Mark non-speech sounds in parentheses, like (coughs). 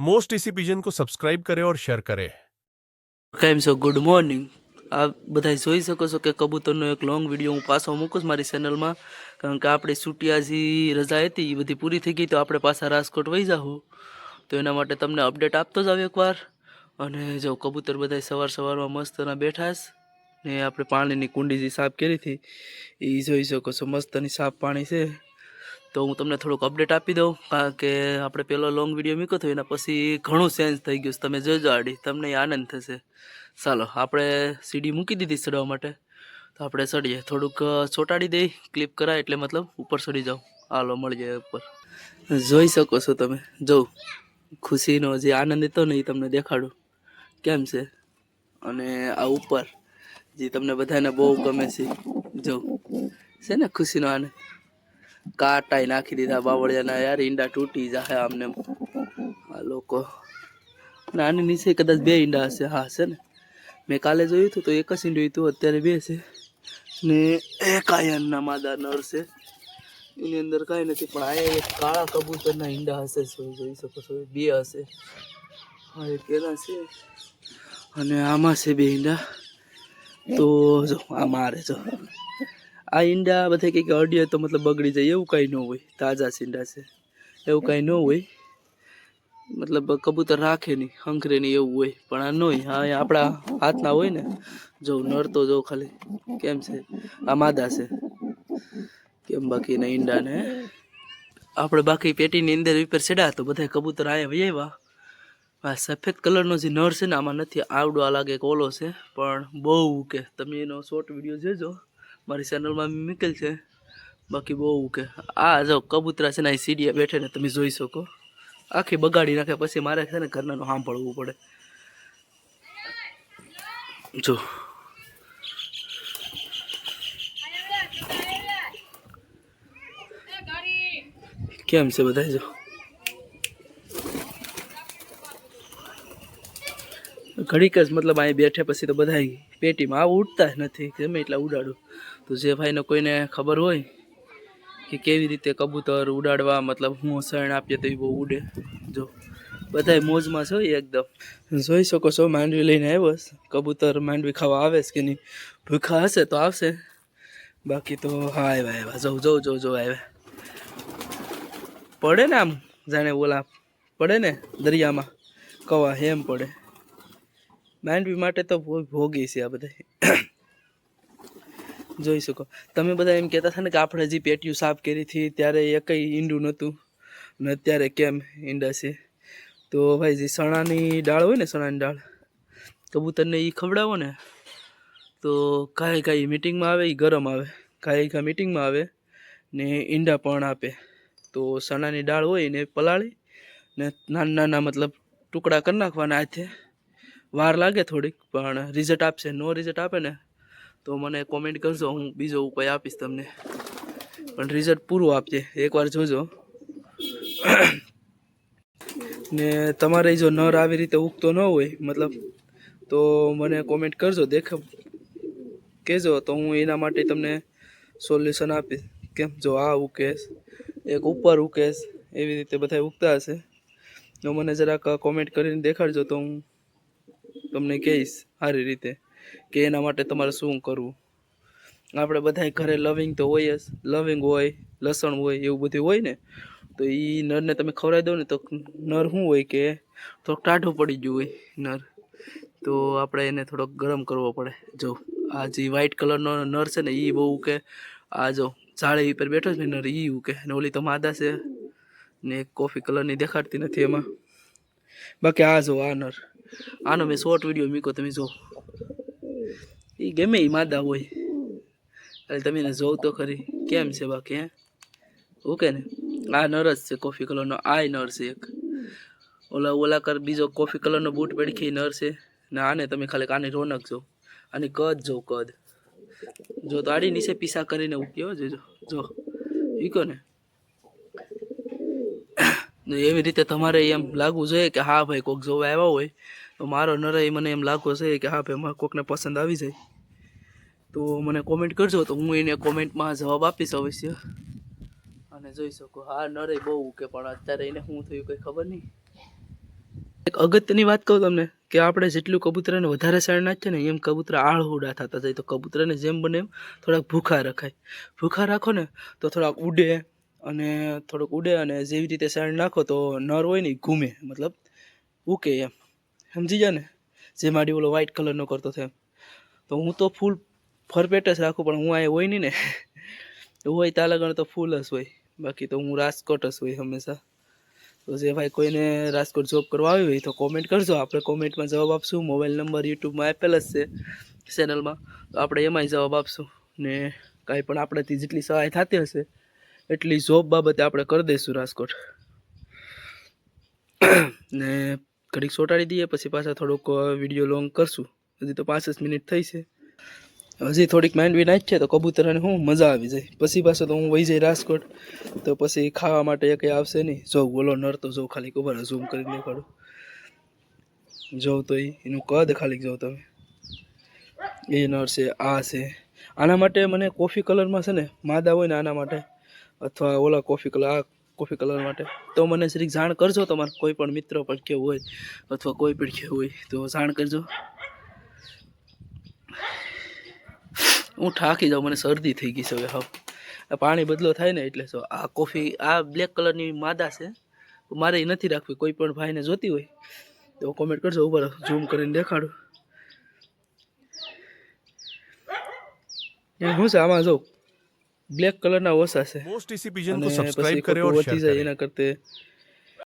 Most इसी pigeon को subscribe करें और शेयर करें કેમ છો ગુડ મોર્નિંગ આ બધા જોઈ શકો છો કે કબૂતરનો એક લોંગ વિડીયો હું પાછો મૂકું છું મારી ચેનલમાં કારણ કે આપણે સુટિયાજી રજા હતી એ બધી પૂરી થઈ ગઈ તો આપણે પાછા રાજકોટ વહી જાઉં તો એના માટે તમને અપડેટ આપતો જ આવ્યો એકવાર અને જો કબૂતર બધા સવાર સવારમાં મસ્તના બેઠા છે ને આપણે પાણીની કુંડી જે સાફ કરી હતી એ જોઈ શકો છો મસ્તની સાફ પાણી છે તો હું તમને થોડુંક અપડેટ આપી દઉં, કારણ કે આપણે પહેલો લોંગ વીડિયો મૂક્યો હતો એના પછી ઘણું ચેન્જ થઈ ગયું છે. તમે જોજો આડી, તમને આનંદ થશે. ચાલો, આપણે સીડી મૂકી દીધી ચડવા માટે. તો આપણે ચડીએ થોડુંક ચોંટાડી દઈ ક્લિપ કરાય એટલે મતલબ ઉપર ચડી જાઓ હાલો મળી ઉપર. જોઈ શકો છો તમે. જોઉં ખુશીનો જે આનંદ હતો ને એ તમને દેખાડું. કેમ છે? અને આ ઉપર, જે તમને બધાને બહુ ગમે છે. જો, છે ને ખુશીનો આનંદ? કાટાઈ નાખી દીધા બાવળિયાના યાર, ઈંડા તૂટી જાય આમને. આ લોકો. અને આની નીચે કદાચ બે ઈંડા હશે. હા, હશે ને. મેં કાલે જોયું હતું તો એક જ ઈંડું હતું, અત્યારે બે છે. ને એક આયનના માદા નર છે. એની અંદર કાંઈ નથી, પણ આ એક કાળા કબૂતરના ઈંડા હશે જોઈ શકો છો. બે હશે. હા એ પેલા છે. અને આમાં છે બે ઈંડા. તો જો, આ મારે જો. આ ઈંડા બધા કંઈક અડીએ તો મતલબ બગડી જાય, એવું કાંઈ ન હોય, તાજા ઈંડા છે. એવું કાંઈ ન હોય. મતલબ કબૂતર રાખે નહીં, હંખરે નહીં એવું હોય. પણ આ ન હોય હા આપણા હાથના હોય ને, જો નર તો જો ખાલી, કેમ છે? આ માદા છે. કેમ બાકીના ઈંડાને આપણે બાકી પેટીની અંદર ઉપર ચડા તો બધા કબૂતર આયા આવ્યા. આ સફેદ કલરનો જે નર છે ને, આમાં નથી આવડો આ લાગે એક ઓલો છે, પણ બહુ કે. તમે એનો શોર્ટ વીડિયો જોજો. મારી ચેનલમાં મિકેલ છે. બાકી બહુ કે આ જો કબૂતરા છે ને અહીં સીડીએ બેઠે ને તમે જોઈ શકો. આખી બગાડી નાખે પછી મારે છે ને ઘરનાનું સાંભળવું પડે. જો. કેમ છે બધા જો? ઘડીક જ મતલબ અહીં બેઠે પછી તો બધા પેટીમાં આવું ઉડતા જ નથી, ગમે એટલા ઉડાડું. તો જે ભાઈને કોઈને ખબર હોય કે કેવી રીતે કબૂતર ઉડાડવા, મતલબ હું શરણ આપીએ તો એ બહુ ઉડે. જો, બધાય મોજમાં છો એકદમ. જોઈ શકો છો, માંડવી લઈને આવ્યો. કબૂતર માંડવી ખાવા આવે છે કે નહીં? ભૂખા હશે તો આવશે. બાકી તો હા, આવ્યા આવ્યા. જવું જવું જવું જવું આવ્યા. પડે ને આમ, જાણે ઓલા, પડે ને દરિયામાં? કવા હેમ પડે. માંડવી માટે તો ભોગી છે આ બધા. (coughs) જોઈ શકો. તમે બધા એમ કહેતા હતા ને કે આપણે જે પેટીયું સાફ કરી હતી, ત્યારે એ કંઈ ઈંડું નહોતું. ને અત્યારે કેમ ઈંડા છે? તો ભાઈ જે સણાની ડાળ હોય ને, સણાની ડાળ કબૂતરને એ ખવડાવો ને, તો કાંઈ કાંઈ મિટિંગમાં આવે એ ગરમ આવે. કાંઈ કાંઈ મિટિંગમાં આવે ને ઈંડા પણ આપે. તો સણાની ડાળ હોય ને પલાળી ને નાના નાના મતલબ ટુકડા કરી નાખવાના હાથે વાર લાગે થોડીક, પણ રિઝલ્ટ આપશે નો રિઝલ્ટ આપે ને, તો મને કોમેન્ટ કરજો, હું બીજો ઉપાય આપીશ તમને. પણ રિઝલ્ટ પૂરું આપજે, એકવાર જોજો. ને તમારે જો નર આવી રીતે ઉગતો ન હોય, મતલબ, તો મને કોમેન્ટ કરજો, દેખ, કહેજો, તો હું એના માટે તમને સોલ્યુશન આપીશ. કેમ? જો આ ઉકેશ એક ઉપર ઉકેશ એવી રીતે બધા ઉગતા હશે. તો મને જરાક કોમેન્ટ કરીને દેખાડજો, તો હું તમને કહીશ, સારી રીતે. કે એના માટે તમારે શું કરવું? આપણે બધા ઘરે લવિંગ તો હોય જ. લવિંગ હોય, લસણ હોય, એવું બધું હોય ને, તો એ નરને તમે ખવડાવી દો ને તો નર શું હોય કે, થોડોક ટાઢો પડી ગયું હોય નર. તો આપણે એને થોડોક ગરમ કરવો પડે. જો, આ જે વ્હાઈટ કલરનો નર છે ને એ બહુ કે, આ જો ઝાડે પર બેઠો છે ને, નર એ ઉકે. ને ઓલી તો માદા છે. ને કોફી કલરની દેખાડતી નથી એમાં. બાકી આ જો આ નર. આનો મેં શોર્ટ વીડિયો મૂક્યો, તમે જો એ ગમે એ માદા હોય. એટલે તમે એને જોવ તો ખરી. કેમ છે બાકી, હે? ઓકે ને? આ નર જ છે કોફી કલરનો આ નર છે એક. ઓલા ઓલા કર, બીજો કોફી કલરનો બૂટ પેડખી નર છે. ને આને તમે ખાલી આની રોનક જો આની કદ જો કદ. જો તો આડી નીચે પીસા કરીને ઉગ્યો જોજો. જો. ઈકો ને એવી રીતે તમારે એમ લાગવું જોઈએ કે હા ભાઈ કોક જોવા આવ્યા હોય, તો મારો નરય મને એમ લાગવો છે કે હા ભાઈ મારે કોકને પસંદ આવી જાય. તો મને કોમેન્ટ કરજો, તો હું એને કોમેન્ટમાં જવાબ આપીશ અવશ્ય. અને જોઈ શકો, હા, નરય બહુ કે પણ અત્યારે એને શું થયું કંઈ ખબર નહીં. એક અગત્યની વાત કહું તમને, કે આપણે જેટલું કબૂતરને વધારે સાઈડ નાખીએ ને એમ કબૂતર આળહુડા થતા જાય. તો કબૂતરને જેમ બને એમ થોડાક ભૂખા રખાય. ભૂખા રાખો ને, તો થોડાક ઉડે અને થોડુંક ઉડે અને જેવી રીતે સાઈડ નાખો તો નર હોય ને ઘૂમે, મતલબ ઉકે એમ. સમજી ગયા ને? જે મારી ઓલો વ્હાઇટ કલરનો કરતો એમ. તો હું તો ફૂલ ફરપેટ જ રાખું, પણ હું આ હોય નહીં ને. હોય ત્યાં લગણ તો ફૂલ જ હોય. બાકી તો હું રાજકોટ જ હોય હંમેશા. તો જે ભાઈ કોઈને રાજકોટ જોબ કરવા આવી હોય તો કોમેન્ટ કરજો. આપણે કોમેન્ટમાં જવાબ આપશું. મોબાઈલ નંબર યુટ્યુબમાં આપેલ જ છે ચેનલમાં તો આપણે એમાંય જવાબ આપશું. ને કાંઈ પણ આપણાથી જેટલી સહાય થતી હશે એટલી જોબ બાબતે આપણે કરી દઈશું રાજકોટ. ને ઘડીક ચોંટાડી દઈએ, પછી પાછા થોડુંક વીડિયો લોંગ કરશું. હજી તો પાંચ મિનિટ થઈ છે. હજી થોડીક માંડવી નાખ છે તો કબૂતરને હું મજા આવી જાય. પછી પાછો તો હું વહી જઈ રાજકોટ. તો પછી ખાવા માટે કંઈ આવશે નહીં. જો બોલો નર તો જો ખાલી ખબર ઝૂમ કરીને દેખાડું. જોઉં તો એનું કદ ખાલી જોઉં તમે. એ નર છે, આ છે. આના માટે મને કોફી કલરમાં છે ને, માદા હોય ને આના માટે. અથવા ઓલા કોફી કલર કોફી કલર માટે. તો મને જરીક જાણ કરજો તમારા, કોઈ પણ મિત્ર પણ કેવું હોય, અથવા કોઈ પણ કેવું હોય, તો જાણ કરજો. હું થાકી જાઉં, મને શરદી થઈ ગઈ છે હવે, હા. પાણી બદલો થાય ને એટલે જો, આ કોફી, આ બ્લેક કલરની માદા છે, મારે નથી રાખવી, કોઈ પણ ભાઈને જોતી હોય, તો કોમેન્ટ કરજો ઉપર ઝૂમ કરીને દેખાડું. શું છે, આમાં જો બ્લેક કલરના ઓછા છે मोस्ट इसी पिजन અને को પછી सब्सक्राइब करें ખોટું और વધી शेयर જાય करें એના કરતે